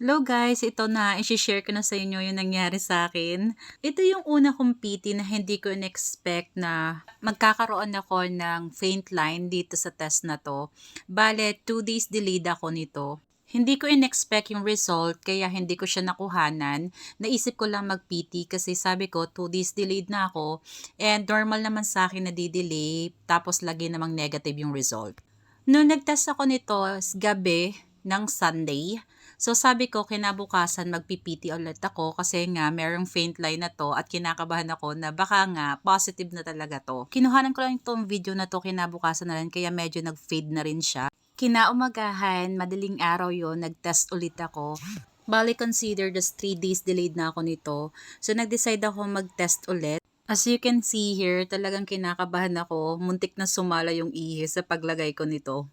Hello guys, ito na, i-share ko na sa inyo yung nangyari sa akin. Ito yung una kong PT na hindi ko in-expect na magkakaroon ako ng faint line dito sa test na to. Bale, 2 days delayed ako nito. Hindi ko in-expect yung result kaya hindi ko siya nakuhanan. Naisip ko lang mag-PT kasi sabi ko 2 days delayed na ako and normal naman sa akin na di-delay tapos lagi namang negative yung result. Noong nag-test ako nito gabi ng Sunday, So sabi ko kinabukasan magpipiti ulit ako kasi nga merong faint line na to at kinakabahan ako na baka nga positive na talaga to. Kinuhanan ko lang itong video na to kinabukasan na rin kaya medyo nag-fade na rin siya. Kinaumagahan, madaling araw yon nag-test ulit ako. Bali consider this 3 days delayed na ako nito. So nag-decide ako mag-test ulit. As you can see here, talagang kinakabahan ako. Muntik na sumala yung ihi sa paglagay ko nito.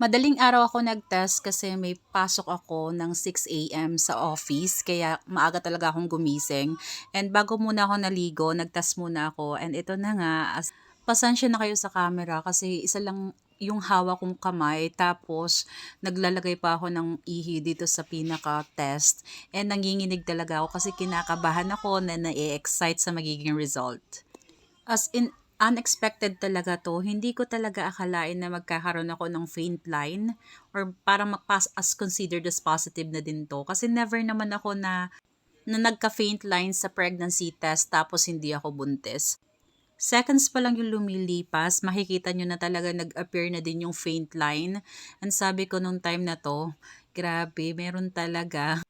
Madaling araw ako nag-test kasi may pasok ako ng 6 a.m. sa office kaya maaga talaga akong gumising. And bago muna ako naligo, nag-test muna ako and ito na nga, as, pasensya na kayo sa camera kasi isa lang yung hawak kong kamay tapos naglalagay pa ako ng ihi dito sa pinaka-test and nanginginig talaga ako kasi kinakabahan ako na na-excite sa magiging result. As in, unexpected talaga to. Hindi ko talaga akalain na magkakaroon ako ng faint line or parang mag-pass as considered as positive na din to. Kasi never naman ako na, na nagka-faint line sa pregnancy test tapos hindi ako buntis. Seconds pa lang yung lumilipas, makikita nyo na talaga nag-appear na din yung faint line. And sabi ko nung time na to, grabe, meron talaga.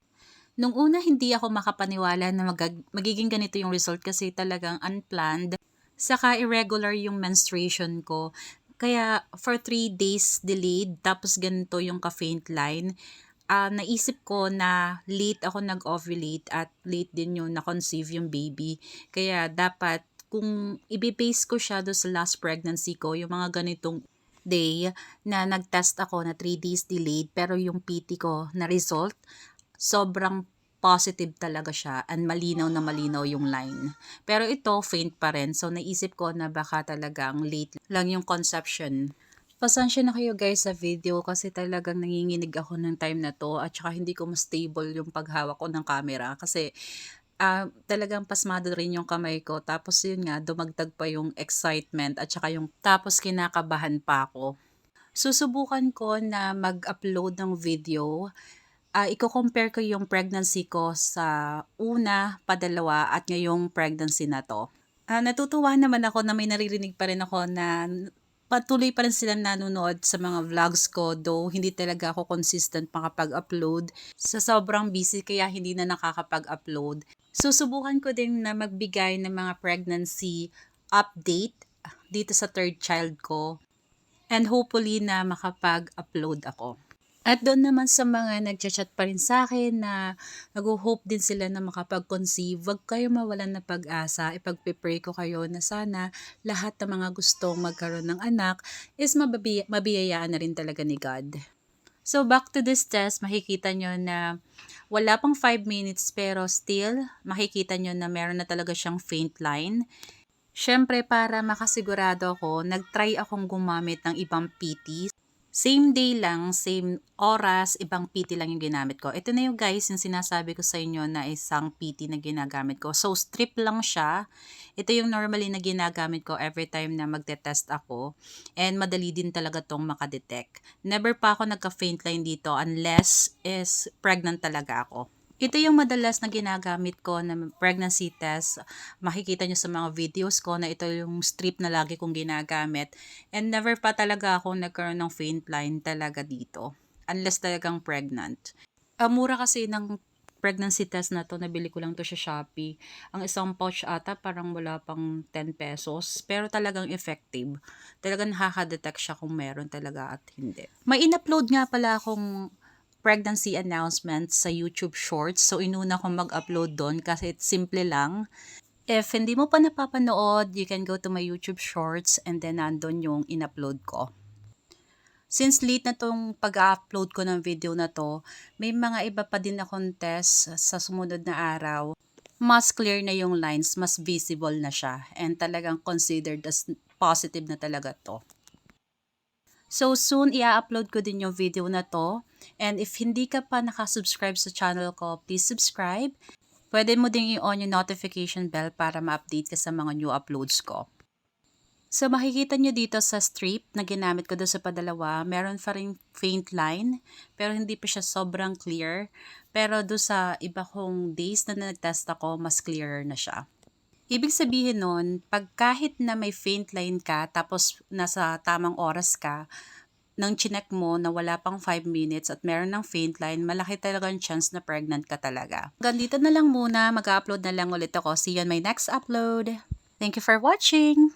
Nung una, hindi ako makapaniwala na mag- magiging ganito yung result kasi talagang unplanned. Saka irregular yung menstruation ko. Kaya for 3 days delayed, tapos ganito yung ka-faint line. Uh, naisip ko na late ako nag-ovulate at late din yung na-conceive yung baby. Kaya dapat kung ibibase ko siya do sa last pregnancy ko, yung mga ganitong day na nag-test ako na 3 days delayed pero yung PT ko na result, sobrang positive talaga siya and malinaw na malinaw yung line. Pero ito, faint pa rin. So, naisip ko na baka talagang late lang yung conception. Pasensya na kayo guys sa video kasi talagang nanginginig ako ng time na to at saka hindi ko mas stable yung paghawak ko ng camera kasi uh, talagang pasmado rin yung kamay ko tapos yun nga dumagdag pa yung excitement at saka yung tapos kinakabahan pa ako. Susubukan ko na mag-upload ng video uh, i-compare ko yung pregnancy ko sa una, padalawa at ngayong pregnancy na to. Uh, natutuwa naman ako na may naririnig pa rin ako na patuloy pa rin silang nanonood sa mga vlogs ko though hindi talaga ako consistent makapag-upload. Sa sobrang busy kaya hindi na nakakapag-upload. Susubukan ko din na magbigay ng mga pregnancy update dito sa third child ko and hopefully na makapag-upload ako. At doon naman sa mga nagchat-chat pa rin sa akin na nag-hope din sila na makapag-conceive, wag kayo mawalan na pag-asa. Ipag-pray ko kayo na sana lahat ng mga gustong magkaroon ng anak is mababi- mabiyayaan na rin talaga ni God. So back to this test, makikita nyo na wala pang 5 minutes pero still makikita nyo na meron na talaga siyang faint line. Siyempre para makasigurado ako, nag-try akong gumamit ng ibang PT Same day lang, same oras, ibang PT lang yung ginamit ko. Ito na yung guys, yung sinasabi ko sa inyo na isang PT na ginagamit ko. So, strip lang siya. Ito yung normally na ginagamit ko every time na magte-test ako. And madali din talaga tong makadetect. Never pa ako nagka-faint line dito unless is pregnant talaga ako. Ito yung madalas na ginagamit ko na pregnancy test. Makikita nyo sa mga videos ko na ito yung strip na lagi kong ginagamit. And never pa talaga ako nagkaroon ng faint line talaga dito. Unless talagang pregnant. Uh, mura kasi ng pregnancy test na to, nabili ko lang to sa Shopee. Ang isang pouch ata parang wala pang 10 pesos, pero talagang effective. Talagang nakaka-detect siya kung meron talaga at hindi. May in-upload nga pala akong pregnancy announcements sa YouTube Shorts. So, inuna ko mag-upload doon kasi it's simple lang. If hindi mo pa napapanood, you can go to my YouTube Shorts and then nandun yung in-upload ko. Since late na tong pag-upload ko ng video na to, may mga iba pa din akong test sa sumunod na araw. Mas clear na yung lines, mas visible na siya, and talagang considered as positive na talaga to. So soon, i-upload ko din yung video na to. And if hindi ka pa nakasubscribe sa channel ko, please subscribe. Pwede mo ding i-on yung notification bell para ma-update ka sa mga new uploads ko. So makikita nyo dito sa strip na ginamit ko doon sa padalawa, meron pa rin faint line, pero hindi pa siya sobrang clear. Pero doon sa iba kong days na nag-test ako, mas clearer na siya. Ibig sabihin nun, pag kahit na may faint line ka, tapos nasa tamang oras ka, nang chinek mo na wala pang 5 minutes at meron ng faint line, malaki talaga ang chance na pregnant ka talaga. Ganito na lang muna, mag-upload na lang ulit ako. See you on my next upload. Thank you for watching!